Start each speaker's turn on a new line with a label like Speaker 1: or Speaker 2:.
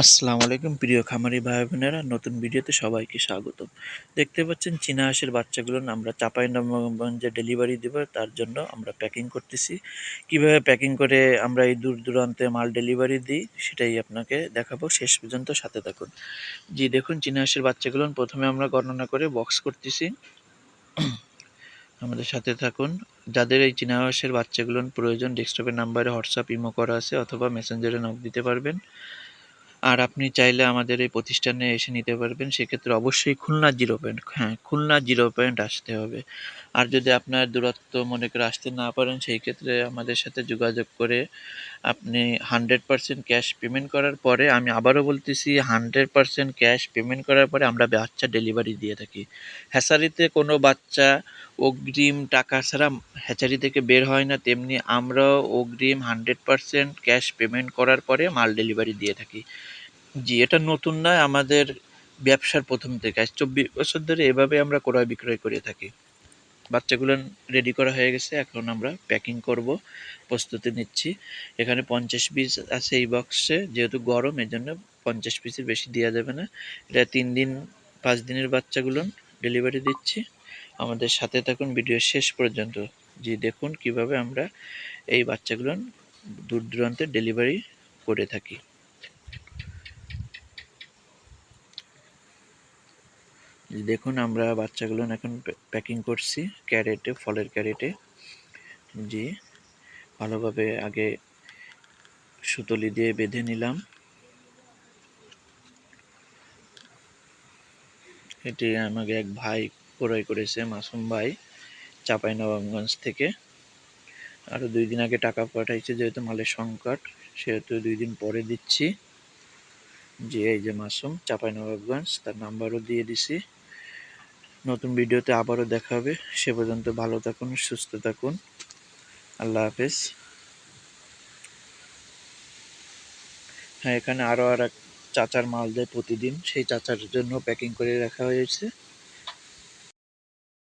Speaker 1: আসসালামু আলাইকুম, প্রিয় খামারি ভাই বোনেরা নতুন ভিডিওতে সবাইকে স্বাগত দেখতে পাচ্ছেন চীনা হাঁসের বাচ্চাগুলো আমরা চাঁপাইনবাবগঞ্জে ডেলিভারি দেব, তার জন্য আমরা প্যাকিং করতেছি। কীভাবে প্যাকিং করে আমরা এই দূর দূরান্তে মাল ডেলিভারি দিই, সেটাই আপনাকে দেখাবো। শেষ পর্যন্ত সাথে থাকুন। জি, দেখুন চীনা হাঁসের বাচ্চাগুলো। প্রথমে আমরা গণনা করে বক্স করতেছি। আমাদের সাথে থাকুন। যাদের এই চীনা হাঁসের বাচ্চাগুলো প্রয়োজন, ডেস্কটপের নাম্বারে হোয়াটসঅ্যাপ, ইমো করা আছে, অথবা মেসেঞ্জারে নক দিতে পারবেন। আর আপনি চাইলে আমাদের এই প্রতিষ্ঠানে এসে নিতে পারবেন। সেক্ষেত্রে অবশ্যই খুলনা জিরো পয়েন্ট হ্যাঁ খুলনা জিরো পয়েন্ট আসতে হবে। আর যদি আপনার দূরত্ব মনে করে আসতে না পারেন, সেই ক্ষেত্রে আমাদের সাথে যোগাযোগ করে আপনি হান্ড্রেড পারসেন্ট ক্যাশ পেমেন্ট করার পরে, আমি আবারও বলতেছি, হান্ড্রেড পারসেন্ট ক্যাশ পেমেন্ট করার পরে আমরা বাচ্চা ডেলিভারি দিয়ে থাকি। হ্যাচারিতে কোনো বাচ্চা অগ্রিম টাকা ছাড়া হ্যাচারি থেকে বের হয় না, তেমনি আমরাও অগ্রিম হান্ড্রেড পারসেন্ট ক্যাশ পেমেন্ট করার পরে মাল ডেলিভারি দিয়ে থাকি। জি, এটা নতুন নয়, আমাদের ব্যবসার প্রথম থেকে। আজ চব্বিশ বছর ধরে এভাবে আমরা ক্রয় বিক্রয় করে থাকি। বাচ্চাগুলো রেডি করা হয়ে গেছে, এখন আমরা প্যাকিং করব, প্রস্তুতি নিচ্ছি। এখানে পঞ্চাশ পিস আছে এই বক্সে যেহেতু গরম এর জন্য পঞ্চাশ পিসের বেশি দেওয়া যাবে না। এটা তিন দিন, পাঁচ দিনের বাচ্চাগুলো ডেলিভারি দিচ্ছি। আমাদের সাথে থাকুন ভিডিও শেষ পর্যন্ত। যে দেখুন কীভাবে আমরা এই বাচ্চাগুলো দূর দূরান্তে ডেলিভারি করে থাকি। দেখুন, আমরা বাচ্চাগুলো এখন প্যাকিং করছি, ক্যারেটে, ফলের ক্যারেটে। জি, ভালোভাবে আগে সুতলি দিয়ে বেঁধে নিলাম। এটি আমাকে এক ভাই ক্রয় করেছে, মাসুম ভাই, চাপাই নবাবগঞ্জ থেকে। আরও দুই দিন আগে টাকা পাঠাইছে, যেহেতু মালের সংকট, সেহেতু দুই দিন পরে দিচ্ছি। যে এই যে মাসুম, চাপাই নবাবগঞ্জ, তার নাম্বারও দিয়ে দিছি। নতুন ভিডিওতে আবারও দেখা হবে সে পর্যন্ত ভালো থাকুন, সুস্থ থাকুন। আল্লাহ হাফেজ। হ্যাঁ এখানে আরও আর এক চাচার মাল দেয় প্রতিদিন। সেই চাচার জন্য প্যাকিং করে রাখা হয়েছে।